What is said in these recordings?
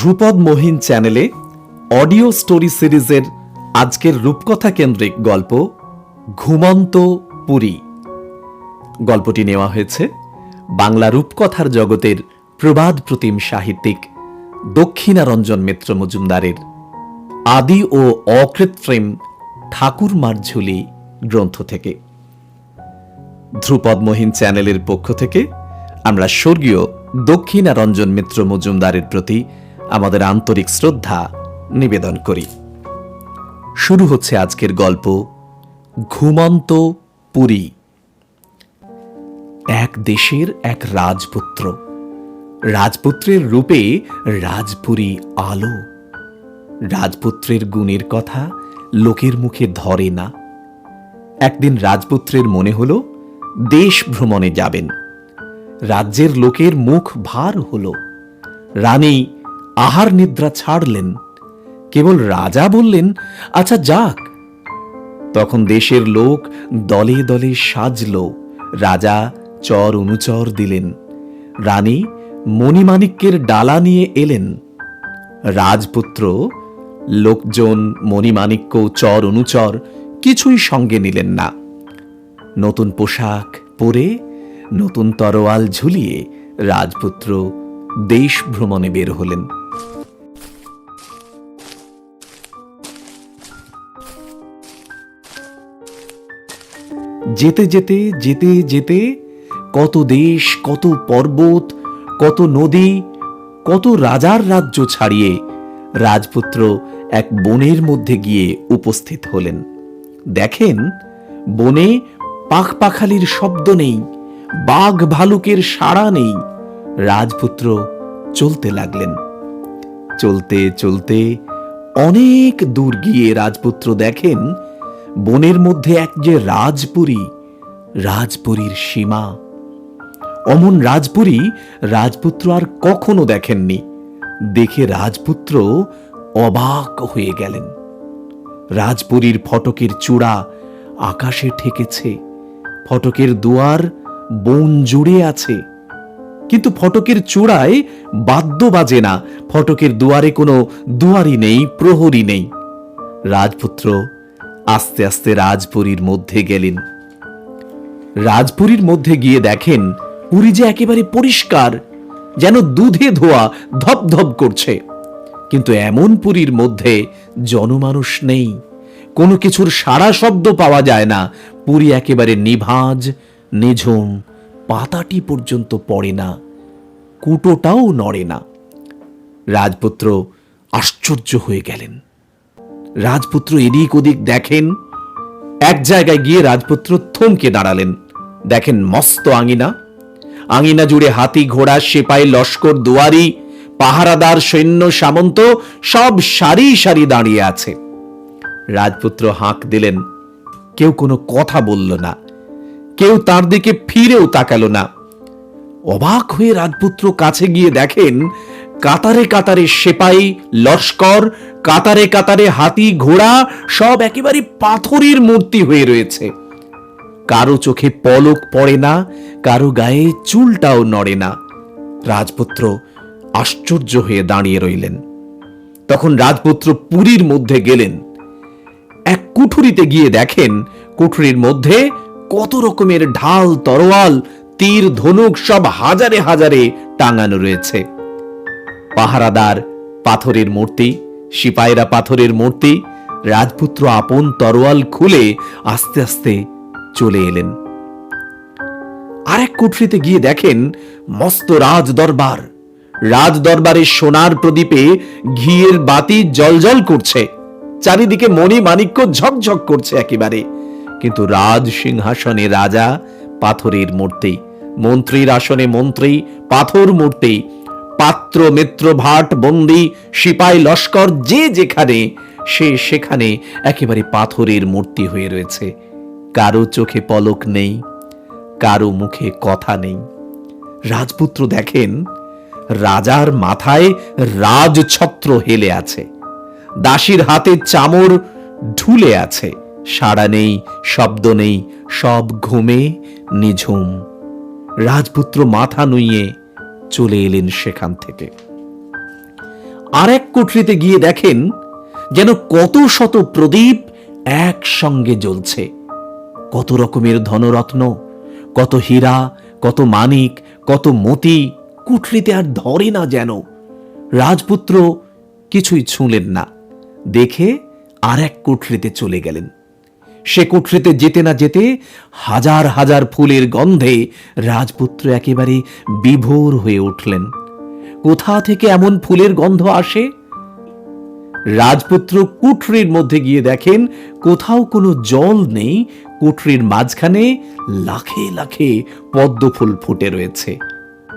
ধ্রুপদ মহিন চ্যানেলে audio story সিরিজের আজকের রূপকথা কেন্দ্রিক গল্প ঘুমন্ত পুরী। গল্পটি নেওয়া হয়েছে বাংলা রূপকথার জগতের প্রবাদ প্রতিম সাহিত্যিক দক্ষিণারঞ্জন মিত্র মজুমদারের আদি ও অকৃত্রিম ঠাকুরমার ঝুলি গ্রন্থ থেকে। ধ্রুপদ মহিন চ্যানেলের পক্ষ থেকে আমরা স্বর্গীয় দক্ষিণারঞ্জন মিত্র মজুমদারের প্রতি আমাদের আন্তরিক শ্রদ্ধা নিবেদন করি। শুরু হচ্ছে আজকের গল্প, ঘুমন্ত পুরী। এক দেশের এক রাজপুত্র। রাজপুত্রের রূপে রাজপুরী আলো। রাজপুত্রের গুণের কথা লোকের মুখে ধরে না। একদিন রাজপুত্রের মনে হল, দেশ ভ্রমণে যাবেন। রাজ্যের লোকের মুখ ভার হল। রানী আহার নিদ্রা ছাড়লেন। কেবল রাজা বললেন আচ্ছা যাক। তখন দেশের লোক দলে দলে সাজল। রাজা চর অনুচর দিলেন। রানী মণিমাণিক্যের ডালা নিয়ে এলেন। রাজপুত্র, লোকজন মণিমাণিক্য চর অনুচর কিছুই সঙ্গে নিলেন না। নতুন পোশাক পরে নতুন তরোয়াল ঝুলিয়ে রাজপুত্র দেশ ভ্রমণে বের হলেন। যেতে যেতে যেতে যেতে কত দেশ, কত পর্বত, কত নদী, কত রাজার রাজ্য ছাড়িয়ে রাজপুত্র এক বনের মধ্যে গিয়ে উপস্থিত হলেন। দেখেন, বনে পাখপাখালির শব্দ নেই, বাঘ ভালুকের সাড়া নেই, রাজপুত্র চলতে লাগলেন। চলতে চলতে অনেক দূর গিয়ে রাজপুত্র দেখেন বনের মধ্যে এক যে রাজপুরী, রাজপুরীর সীমা। অমন রাজপুরী রাজপুত্র আর কখনো দেখেননি। দেখে রাজপুত্র অবাক হয়ে গেলেন। রাজপুরীর ফটকের চূড়া আকাশে ঠেকেছে। ফটকের দুয়ার বন জুড়ে আছে। কিন্তু ফটকের চূড়ায় বাদ্য বাজে না। ফটকের দুয়ারে কোনো দুয়ারই নেই, প্রহরী নেই। রাজপুত্র আস্তে আস্তে রাজপুরীর মধ্যে গেলেন। রাজপুরীর মধ্যে গিয়ে দেখেন পুরী যে একেবারে পরিষ্কার, যেন দুধে ধোয়া ধপধপ করছে। কিন্তু এমন পুরীর মধ্যে জনমানুষ নেই। কোনো কিছুর সারা শব্দ পাওয়া যায় না। পুরী একেবারে নিভাজ, নিঝুম, পাতাটি পর্যন্ত পড়ে না, কুটোটাও নড়ে না। রাজপুত্র আশ্চর্য হয়ে গেলেন। রাজপুত্র এদিক ওদিক দেখেন। এক জায়গায় গিয়ে রাজপুত্র থমকে দাঁড়ালেন। দেখেন মস্ত আঙিনা। আঙিনা জুড়ে হাতি, ঘোড়া সেপাই লস্কর, দুয়ারি, পাহারাদার, সৈন্য, সামন্ত, সব সারি সারি দাঁড়িয়ে আছে। রাজপুত্র হাঁক দিলেন, কেউ কোনো কথা বলল না। কেউ তার দিকে ফিরেও তাকালো না। অবাক হয়ে রাজপুত্র কাছে গিয়ে দেখেন কাতারে কাতারে সেপাই, লস্কর, কাতারে কাতারে হাতি, ঘোড়া, সব একেবারে পাথরের মূর্তি হয়ে রয়েছে। কারও চোখে পলক পড়ে না, কারও গায়ে চুলটাও নড়ে না। রাজপুত্র আশ্চর্য হয়ে দাঁড়িয়ে রইলেন। তখন রাজপুত্র পুরীর মধ্যে গেলেন। এক কুঠুরিতে গিয়ে দেখেন, কুঠুরির মধ্যে কত রকমের ঢাল, তরোয়াল, তীর, ধনুক সব হাজারে হাজারে টাঙানো রয়েছে। পাহারাদার পাথরের মূর্তি, সিপাইরা পাথরের মূর্তি, রাজপুত্র আপন তরোয়াল খুলে আস্তে আস্তে চলে এলেন। আরেক কুঠরিতে গিয়ে দেখেন মস্ত রাজ দরবার রাজ দরবারের সোনার প্রদীপে ঘিয়ের বাতি জলজল করছে। চারিদিকে মণি মাণিক্য ঝকঝক করছে একেবারে। কিন্তু রাজ সিংহাসনে রাজা, পাথরের মূর্তি, মন্ত্রীর আসনে মন্ত্রী, পাথর মূর্তি পাত্র, মিত্র, ভাট, বন্দি, সিপাই, লস্কর, যে যেখানে, সে সেখানে একেবারে পাথরের মূর্তি হয়ে রয়েছে। কারও চোখে পলক নেই, কারও মুখে কথা নেই। রাজপুত্র দেখেন, রাজার মাথায় রাজছত্র হেলে আছে। দাসীর হাতে চামর ঢুলে আছে। সাড়া নেই, শব্দ নেই, সব ঘুমে, নিঝুম। রাজপুত্র মাথা নুইয়ে চলে এলেন সেখান থেকে। আরেক কুঠরিতে গিয়ে দেখেন যেন কত শত প্রদীপ একসঙ্গে জ্বলছে। কত রকমের ধনরত্ন, কত হীরা, কত মানিক, কত মতি, কুঠরিতে আর ধরে না যেন। রাজপুত্র কিছুই ছুঁলেন না। দেখে আর এক কুঠরিতে চলে গেলেন। সে কুঠরিতে যেতে না যেতে হাজার হাজার ফুলের গন্ধে রাজপুত্র একেবারে বিভোর হয়ে উঠলেন। কোথা থেকে এমন ফুলের গন্ধ আসে? রাজপুত্র কুঠরির মধ্যে গিয়ে দেখেন কোথাও কোনো জল নেই কুঠরির মাঝখানে লাখে লাখে পদ্ম ফুল ফুটে রয়েছে।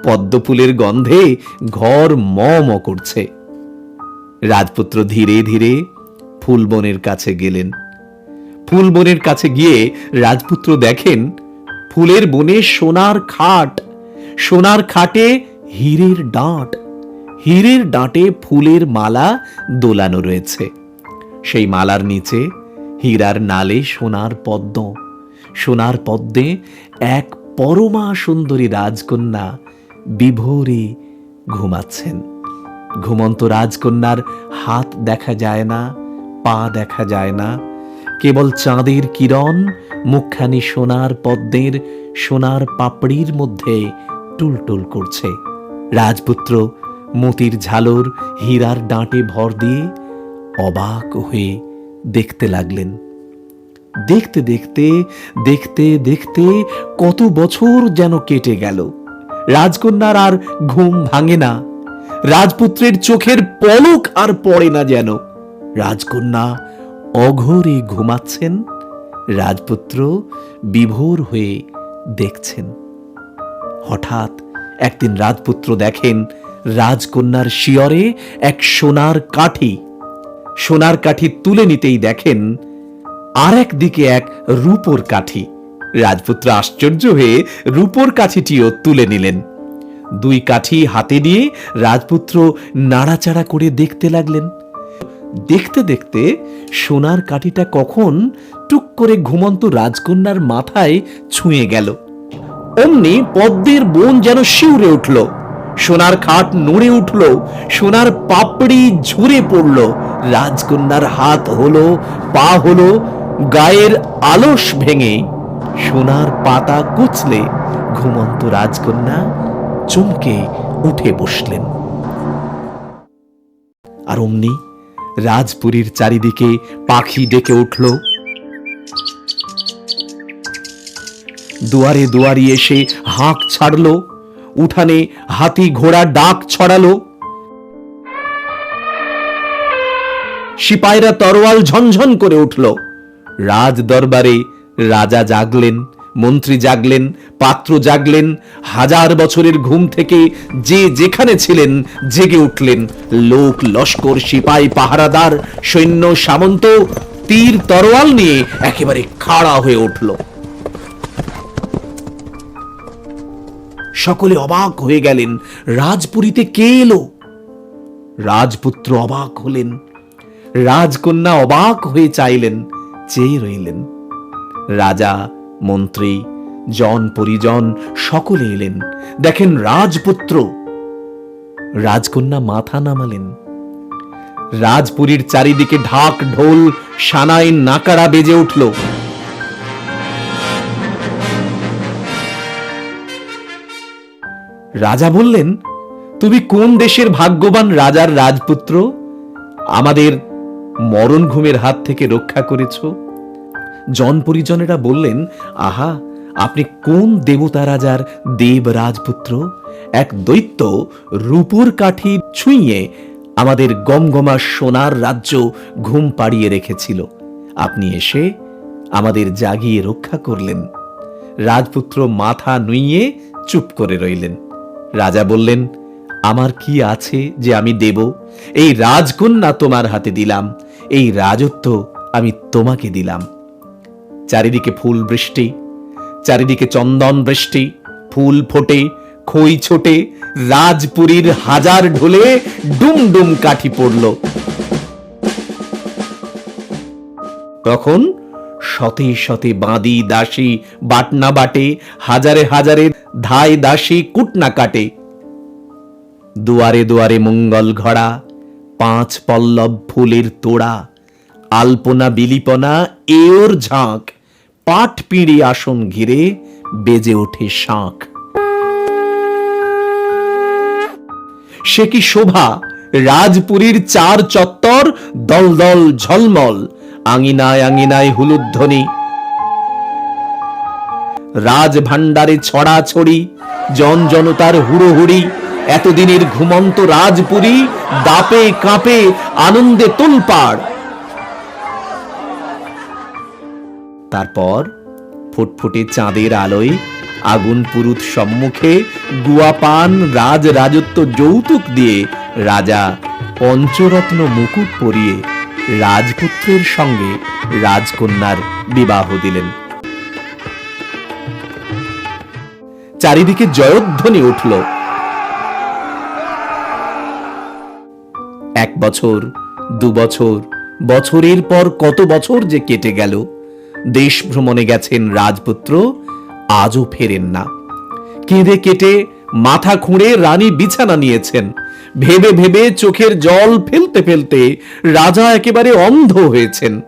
পদ্ম ফুলের গন্ধে ঘর ম ম করছে। রাজপুত্র ধীরে ধীরে ফুলবনের কাছে গেলেন। ফুলবনের কাছে গিয়ে রাজপুত্র দেখেন ফুলের বনে সোনার খাট। সোনার খাটে হীরের ডাঁট। হীরের ডাঁটে ফুলের মালা দোলানো রয়েছে। সেই মালার নিচে হীরার নালে সোনার পদ্ম। সোনার পদ্মে এক পরমা সুন্দরী রাজকন্যা বিভোরে ঘুমাচ্ছেন। ঘুমন্ত রাজকন্যার হাত দেখা যায় না, পা দেখা যায় না কেবল চাঁদের কিরণ, মুখখানি সোনার পদ্মের, সোনার পাপড়ির মধ্যে টুলটুল করছে। রাজপুত্র মতির ঝালর হীরার ডাঁটে ভর দিয়ে অবাক হয়ে দেখতে লাগলেন। দেখতে দেখতে দেখতে দেখতে কত বছর যেন কেটে গেল। রাজকন্যার আর ঘুম ভাঙে না। রাজপুত্রের চোখের পলক আর পড়ে না যেন। রাজকন্যা অঘরে ঘুমাচ্ছেন, রাজপুত্র বিভোর হয়ে দেখছেন। হঠাৎ একদিন রাজপুত্র দেখেন রাজকন্যার শিয়রে এক সোনার কাঠি। সোনার কাঠি তুলে নিতেই দেখেন আর দিকে এক রূপোর কাঠি। রাজপুত্র আশ্চর্য হয়ে রূপোর কাঠিটিও তুলে নিলেন। দুই কাঠি হাতে নিয়ে রাজপুত্র নাড়াচাড়া করে দেখতে লাগলেন। দেখতে দেখতে সোনার কাঠিটা কখন টুক করে ঘুমন্ত রাজকন্যার মাথায় ছুঁয়ে গেল। অমনি পদ্মের বন যেন শিউরে উঠল। সোনার খাট নড়ে উঠল, সোনার পাপড়ি ঝুরে পড়ল। রাজকন্যার হাত হলো, পা হলো, গায়ের আলস ভেঙে। সোনার পাতা কুচলে ঘুমন্ত রাজকন্যা চমকে উঠে বসলেন। আর অমনি রাজপুরীর চারিদিকে পাখি ডেকে উঠল। দুয়ারে দুয়ারি এসে হাঁক ছাড়ল। উঠানে হাতি ঘোড়া ডাক ছড়ালো। সিপাইরা তরোয়াল ঝনঝন করে উঠল। রাজ দরবারে রাজা জাগলেন। মন্ত্রী জাগলেন, পাত্র জাগলেন, হাজার বছরের ঘুম থেকে যে যেখানে ছিলেন জেগে উঠলেন। লোক লস্কর, সিপাই, পাহারাদার, সৈন্য, সামন্ত, তীর, তরোয়াল নিয়ে একেবারে খাড়া হয়ে উঠল। সকলে অবাক হয়ে গেলেন, রাজপুরীতে কে এলো? রাজপুত্র অবাক হলেন, রাজকন্যা অবাক হয়ে চাইলেন, চেয়ে রইলেন। রাজা মন্ত্রী, জন পরিজন সকলে এলেন। দেখেন রাজপুত্র। রাজকন্যা মাথা নামালেন। রাজপুরীর চারিদিকে ঢাক, ঢোল, সানাই, নাকারা বেজে উঠল। রাজা বললেন, তুমি কোন দেশের ভাগ্যবান রাজার রাজপুত্র? আমাদের মরণ ঘুমের হাত থেকে রক্ষা করেছ। জন পরিজনেরা বললেন, আহা, আপনি কোন দেবতা রাজার দেব রাজপুত্র? এক দৈত্য রূপোর কাঠি ছুঁয়ে আমাদের গমগমা সোনার রাজ্য ঘুম পাড়িয়ে রেখেছিল। আপনি এসে আমাদের জাগিয়ে রক্ষা করলেন। রাজপুত্র মাথা নুইয়ে চুপ করে রইলেন। রাজা বললেন, আমার কি আছে যে আমি দেব? এই রাজকন্যা তোমার হাতে দিলাম। এই রাজত্ব আমি তোমাকে দিলাম। চারিদিকে ফুল বৃষ্টি, চারিদিকে চন্দন বৃষ্টি, ফুল ফোটে, খই ছোটে, রাজপুরীর হাজার ঢোলে ডুম ডুম কাঠি পড়ল। তখন শতে শতে বাঁদি দাসী বাটনা বাটে, হাজারে হাজারে ধাই দাসী কুটনা কাটে। দুয়ারে দুয়ারে মঙ্গল ঘড়া, পাঁচ পল্লব ফুলের তোড়া আলপনা বিলিপনা, এওর ঝাঁক। পাট পিঁড়ি আসন ঘিরে বেজে ওঠে শাঁখ। সে কি শোভা? রাজপুরীর চার চত্বর দলদল ঝলমল। আঙিনায় আঙিনায় হুলুধ্বনি। রাজ ভাণ্ডারে ছড়াছড়ি, জন জনতার হুড়োহুড়ি। এতদিনের ঘুমন্ত রাজপুরী, দাপে কাঁপে আনন্দে তোলপাড়। তারপর ফুটফুটে চাঁদের আলোয় আগুন পুরুত সম্মুখে গুয়াপান রাজ রাজত্ব যৌতুক দিয়ে রাজা পঞ্চরত্ন মুকুট পরিয়ে রাজপুত্রের সঙ্গে রাজকন্যার বিবাহ দিলেন। চারিদিকে জয়ধ্বনি উঠল। এক বছর, দু বছর, বছরের পর কত বছর যে কেটে গেল। দেশ ভ্রমণে গেছেন রাজপুত্র, আজও ফেরেন না। কেঁদে কেটে মাথা খুঁড়ে রানী বিছানা নিয়েছেন। ভেবে ভেবে চোখের জল ফেলতে ফেলতে রাজা একেবারে অন্ধ হয়েছেন।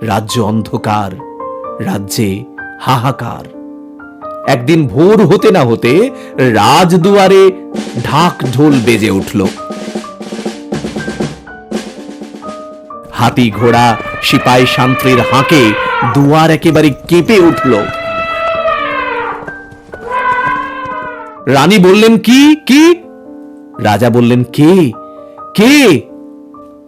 রাজ্য অন্ধকার, রাজ্যে হাহাকার। একদিন ভোর হতে না হতে রাজদুয়ারে ঢাক ঢোল বেজে উঠল। হাতি ঘোড়া সিপাই শান্তির হাঁকে দুয়ার একেবারে কেঁপে উঠল। রানী বললেন, কি? কি? রাজা বললেন, কে? কে?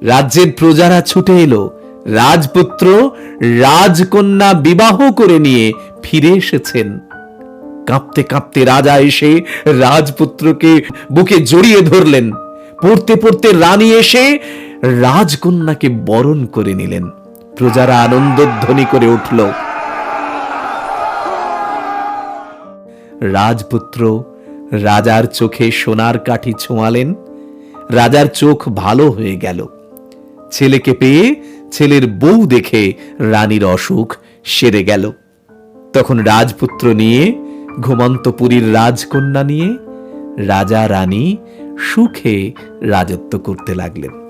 রাজ্যের প্রজারা ছুটে এলো। রাজপুত্র রাজকন্যা বিবাহ করে নিয়ে ফিরে এসেছেন। কাঁপতে কাঁপতে রাজা এসে রাজপুত্রকে বুকে জড়িয়ে ধরলেন। পড়তে পড়তে রানী এসে রাজকন্যাকে বরণ করে নিলেন। প্রজারা আনন্দধ্বনি করে উঠল। রাজপুত্র রাজার চোখে সোনার কাঠি ছোঁয়ালেন, রাজার চোখ ভালো হয়ে গেল। ছেলেকে পেয়ে ছেলের বউ দেখে রানীর অসুখ সেরে গেল। তখন রাজপুত্র নিয়ে ঘুমন্তপুরীর রাজকন্যা নিয়ে রাজা রানী সুখে রাজত্ব করতে লাগলেন।